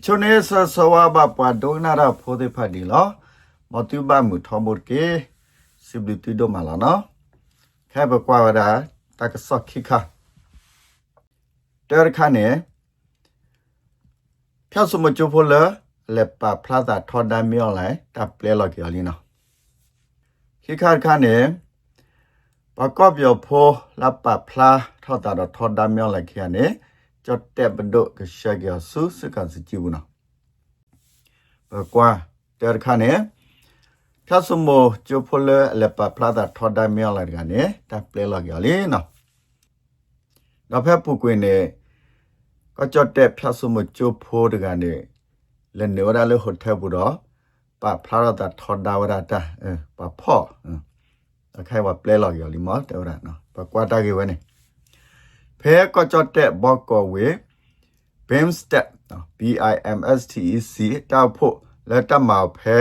ချုံနေဆဆဝဘပွားဒိုနာရာဖိုဒေဖာဒီလောမတူဘမှုထမုတ်ကေစိဘလတီဒိုမလာနော်ခဲဘကွာဝဒါတကဆော့ခိခာတဲရခါနေဖြတ်စမချိုဖိုလလက်ပါဖလာတာထော်ဒါမီယောလိုက်တပ်ပလဲလော်ကီလီနော်ခိခါခါနေပကော့ပြောဖိုလပ်ပါဖလာထော်တာတော့ထော်ဒါမီယောလိုက်ခီယနေ จดแต่บดกชะกยสุสกันสิจิบุนะบกว่าเตอร์คาเนถ้าสมโมจูพลเลปะพลาดทอดได้เมียอะไรกันเนี่ยแต่เปลลอกยาลีเนาะเราแพ้ปุกวยเนี่ยก็จดแต่พระสมจูโพดกันเนี่ยเล่นเนื้อได้เลยหดเทบุดอปะพลาดทอดดาวดาตาเออปะพ่อเออใครว่าเปลลอกยาลีมอเตอร์เนาะปะกว่าตากี่วันเนี่ย ဖဲကကြတဲ့ဘော့ကောဝေ bimstep b i m s t e c တောက်ဖို့လက်တမောက်ဖဲ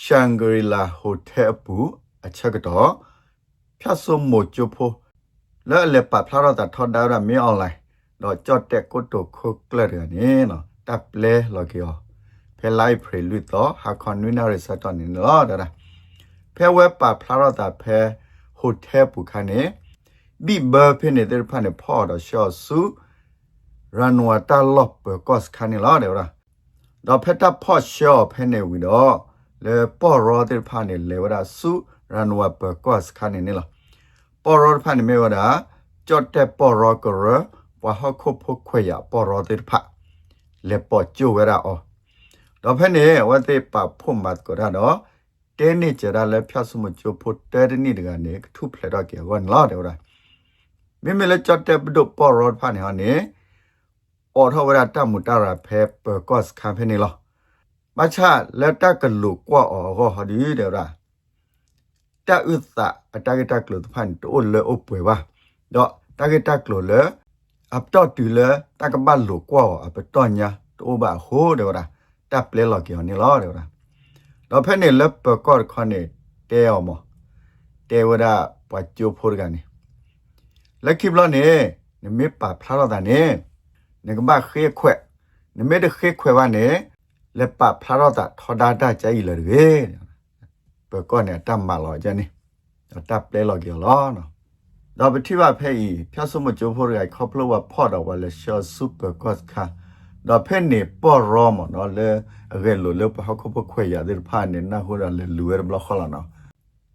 ရှန်ဂရီလာဟိုတယ်ပူအချက်ကတော့ဖြတ်စုံမို့ချဖို့လဲလက်ပဖလာတော့ထော်ဒါရမင်းအွန်လိုင်းတော့ကြတဲ့ကိုတိုခုကလရနေနော်တပ်လဲလော်ကီယောဖဲလိုက်ဖရီလူတော့ဟာကွန်နူနာရစတော့နေတော့ဒါဖဲဝဲပဖလာတော့ဖဲဟိုတယ်ပူခါနေ บิเบอร์เพนเดอร์พันพ่อดอชอสุรันวาตาลอบเปก็สคันนี่ลอเดี๋ยวละดอเพตาพ่อชอเพนเนวิดอเลปอรอเดอร์พันเนเลวดาสุรันวาเปก็สคันนี่ละปอรอพันเมวดาจอดแต่ปอรอกรว่าฮอคบพกขวยปอรอเดอร์พะเลปอจูเวดาออดอเพนเนว่าเตปะพุ่มบัดก็ได้ดอเตนี่จะได้แล้วพิสมุจูพุตเตอร์นี่ดกันเนี่ยทุบเ မိမလက်ချတ်တဲ့ဘဒုပေါ်ရောဖာနေဟနေအော်ထဝရတမူတရာဖေပကော့စ်ခံဖနေလောမချလက်တကလူကွာအော်ဟောဟဒီတဲ့ရာတဥသအတကတကလူဖန်တိုလေအပွေပါတော့တကတကလူလေအပတော့တူလေတကဘလူကွာအပတော့ညာတိုဘာဟိုတဲ့ရာတပ်ပလေလော်ကီနေလောတဲ့ရာတော့ဖနေလက်ပကော့ခနေတဲအောင်မတဲဝရပချိုဖိုရကနေ လက်ခိဘလနေနမေပါဖလာတော့တာနေနေကမခေခွဲ့နမေတခေခွဲပါနေလက်ပဖလာတော့တာထော်ဒါတာကြိုင်လေရေဘကောနေတမ်းမလောကြနေတပ်ပလဲလောကြောလောနော်တော့ပတိဝဖဲဤဖြတ်စမကြိုးဖို့ရခေါပလဝဖော့တော့ဝလဲရှောဆူပါကော့ခါတော့ဖဲနေပေါ်ရောမနော်လေရဲလိုလေပဟခုပခွေရတဲ့ဖာနေနာဟိုရလေလူရဘလခလာနော်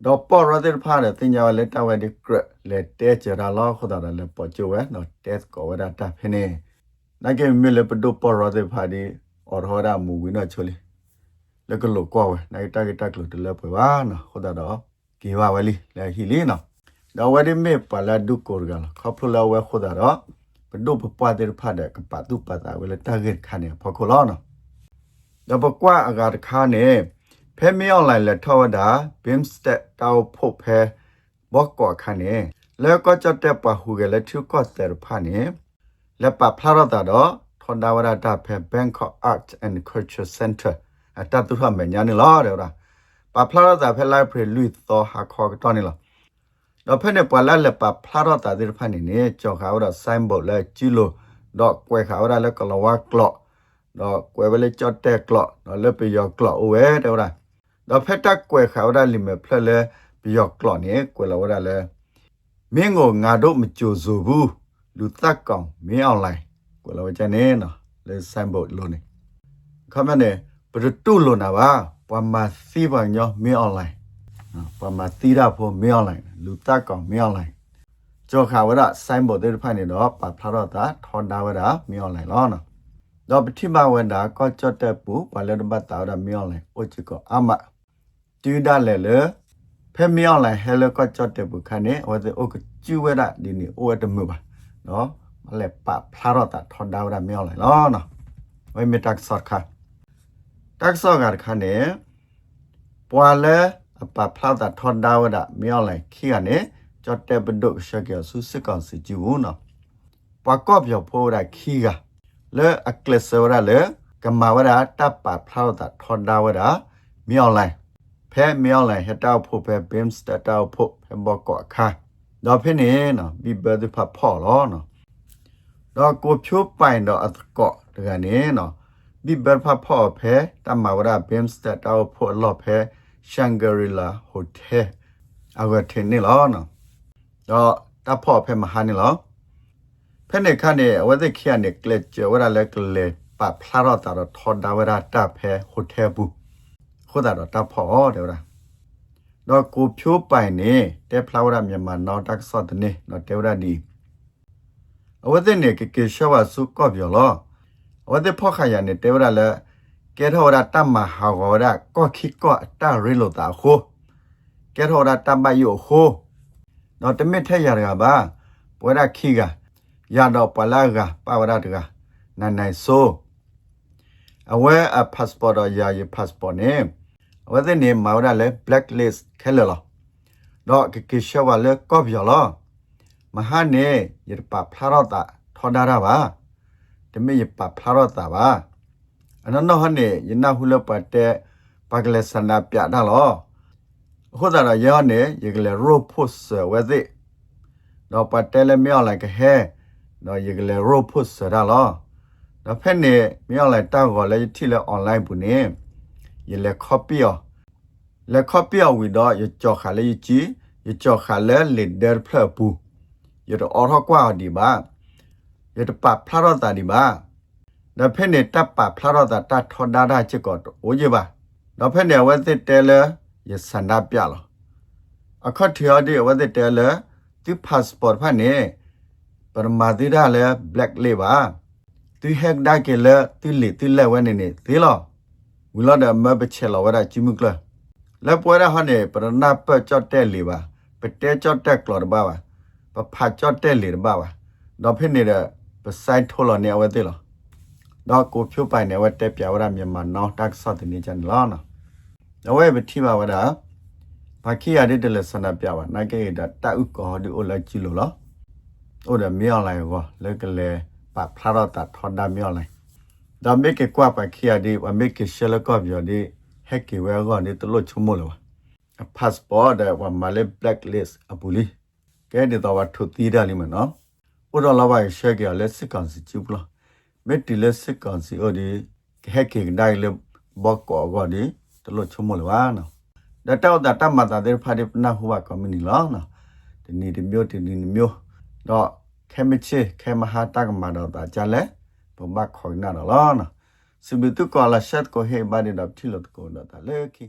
တော့ပေါ်ရတဲ့ဖာတဲ့တင်ကြဝလက်တဝဲဒီကရလေတဲချရာလောခဒါလေပေါ်ချဝဲနော်တက်ကောဝဒတာဖနေနိုင်ကေမြလေပဒပေါ်ရတဲ့ဖာဒီအော်ဟောရာမူဝိနော်ချိုလီလကလောကောဝဲနိုင်တကတကလို့တလဲပွေပါနော်ခဒါတော့ကေဝဝဲလီလေဟီလီနော်တော့ဝဲဒီမေပလာဒုကောရကလခဖလဝဲခဒါတော့ပဒုပပွားတဲ့ဖာတဲ့ကပတ်သူပတ်တာဝဲလေတာဂက်ခါနေဖခလောနော်တော့ပကွာအကာတခါနေ ဖဲမြောက်လိုက်လက်ထောက်တာဘင်းစတက်တောက်ဖို့ဖဲဘော့ကောခနဲ့လက်ကောကြတဲ့ပါဟုကလက်ထုကောတဲ့ဖာနဲ့လက်ပါဖလာရတာတော့ထွန်ဒါဝရတာဖဲ Bangkok Art and Culture Center အတတူဟာမညာနေလားတဲ့လားပါဖလာရတာဖဲလိုက်ဖရလူသောဟာခေါ်တော့နေလားတော့ဖက်နဲ့ပလာလက်ပါဖလာရတာတဲ့ဖာနေနဲ့ကြော်ခါရဆိုင်းဘုတ်လက်ကြည့်လို့တော့ကွဲခါရလက်ကလဝါကလော့တော့ကွဲပဲလက်ကြော့တဲ့ကလော့တော့လက်ပြရောကလော့အိုးပဲတဲ့လား တော့ဖက်တက်ကွယ်ခါဝရလီမဖလက်လဲပြော့ကလော့နေကွယ်လာဝရလဲမင်းကိုငါတို့မကြိုဆိုဘူးလူသက်ကောင်မင်းအောင်လိုက်ကွယ်လာဝချန်နေနော်လဲဆိုင်ဘုတ်လို့နေခမနဲ့ဘရတုလို့နာပါပမာစီပါညောမင်းအောင်လိုက်ပမာတီရာဖို့မင်းအောင်လိုက်လူသက်ကောင်မင်းအောင်လိုက်ကြောခါဝရဆိုင်ဘုတ်တဲ့ဖိုင်နေတော့ပါဖလာတော့တာထွန်တာဝရမင်းအောင်လိုက်လောနော်တော့ပဋိမဝန္တာကောကြော့တက်ပူဘာလဲတပတ်တာတော့မင်းအောင်လိုက်အိုချစ်ကောအမတ် ဒါလေလေဖဲမြောင်းလိုက်ဟဲလကောချတ်တဲ့ပုခါနေဝတဲ့အိုကကျူဝဲတာဒီနီအိုတမှုပါနော်မလဲပဖလာတော့တာထွန်ဒါဝရမြောင်းလိုက်လောနော်ဝဲမတက်ဆော့ခါတက်ဆော့ကခါနေပွာလဲအပဖလာတာထွန်ဒါဝရမြောင်းလိုက်ခိကနေချတ်တဲ့ဘဒုရှက်ကဆုစကောင်စီကျူနော်ပွာကော့ပြောဖိုးရခိကလဲအကလစဝရလဲကမဝရတပ်ပဖလာတာထွန်ဒါဝရမြောင်းလိုက် ဖဲမြောင်းလိုက်ဟတောက်ဖို့ဖဲဘင်းစတတောက်ဖို့ဖဲဘောကောခါတော့ဖိနေနော်ဘီဘဒဖဖော်လောနော်တော့ကိုဖြိုးပိုင်တော့အကော့တကနေနော်ဘီဘယ်ဖာဖော့ဖဲတမဝရဘင်းစတက်တောက်ဖို့လော့ဖဲရှန်ဂရီလာဟိုတယ်အဝတ်ထင်းနေလောနော်တော့တဖော့ဖဲမဟာနေလောဖဲနေခါနေအဝတ်ခိယနေကလက်ကျဝရလက်ကလေပဖလာရတာတော့ထော်ဒါဝရတာဖဲဟိုတယ်ဘူး ခိုးတာတော့တဖော့တယ်ဗလားတော့ကိုဖြိုးပိုင်နေတဲဖလာဝရမြန်မာနောက်တက်ဆော့တနေတော့တဲဝရဒီအဝတ်နေကကေရှောဝဆုကော့ပြောလောဝတ်ဖောက်ခါရနေတေဝရလဲကဲထောရတမဟာဂောရကောခိကောတရီလိုတာခိုကဲထောရတမယိုခိုတော့တမစ်ထက်ရကပါပွဲရခိကရတော့ပလာကပါဝရတကနိုင်နိုင်ဆိုအဝဲအ passport ရရ passport နေ ဝတ်နေမာဝရလဲ blacklist ခဲလလောတော့ကကိရှဝလဲကောပြလောမဟာနေရပဖလာရတာထောဒါရပါတမေယပဖလာရတာပါအနနဟနေယနာဟုလပတ်တဲ့ပကလစနာပြတာလောခုဒါရယောနေယကလေရိုပုစဝဲသိတော့ပတ်တယ်လေမြောက်လိုက်ကဟဲတော့ယကလေရိုပုစရလောတော့ဖက်နေမြောက်လိုက်တောက်ကောလေထိလေအွန်လိုင်းဘူးနေ ယလေ copy ောလေ copy ဝီတော့ယကြောခါလေကြည့်ယကြောခါလေ leader ဖလပူယတော့အော်ဟကွာဒီပါရတပဖလာရတာဒီပါဒါဖက်နေတပ်ပဖလာရတာတထောဒါဒါချစ်ကောအိုးကြပါဒါဖက်နေဝက်တဲ့တဲလဲရစန္ဒပြလောအခတ်ထရဒီဝက်တဲ့တဲလဲသူ passport ဖက်နေပရမာတိဒါလဲ black လေးပါသူဟက်ဒါကေလဲသူလီသူလဲဝဲနေနေသေးလော ဝီလာဒမဘချေလောဝရချိမုကလလဲပွဲရဟနေပရနာပကြော့တဲ့လေးပါပတဲကြော့တဲ့ကလော်ပါပါပဖာကြော့တဲ့လေးပါပါတော့ဖြစ်နေတဲ့ပဆိုင်ထိုးလို့နေဝဲသေးလားတော့ကိုဖြုတ်ပိုင်နေဝဲတက်ပြဝရမြန်မာနောင်တက်ဆော့တင်နေကြလားနော်တော့ဝဲပတိပါဝဒဘာခိရတဲ့တလစနာပြပါနိုင်ကေတာတဥကောဒီအိုလာကြည့်လို့လားအိုဒါမြောင်းလိုက်ကောလက်ကလေးပဖလာတော့တာထော်ဒါမြောင်းလိုက် ဒါမေကေကွာပခိရဒီဝမေကေရှလကောပြောဒီဟက်ကေဝဲကောဒီတလို့ချုံမလို့ passport တဲ့ဝမလေး blacklist အပူလီကဲဒီတော့ဝထူတီးတယ်လီမနော်ဥတော်လာပါရှက်ကလက်စစ်ကန်စီချူပလာမက်တီလက်စစ်ကန်စီအိုဒီဟက်ကေဒိုင်လဘောကောဂောဒီတလို့ချုံမလဝါနော်ဒတောက်တာတမတာတဲ့ဖာဒီနာဟူဝါကမနီလောနော်ဒီနေ့ဒီမျိုးဒီနေ့မျိုးတော့ခဲမချေခဲမဟာတကမတော့တာကြလဲ ผมมักของนั่นล่ะเนาะซึ่งมีทุกกอลาเชตก็เฮบานิดับที่ลดโกนดาตาเลคิ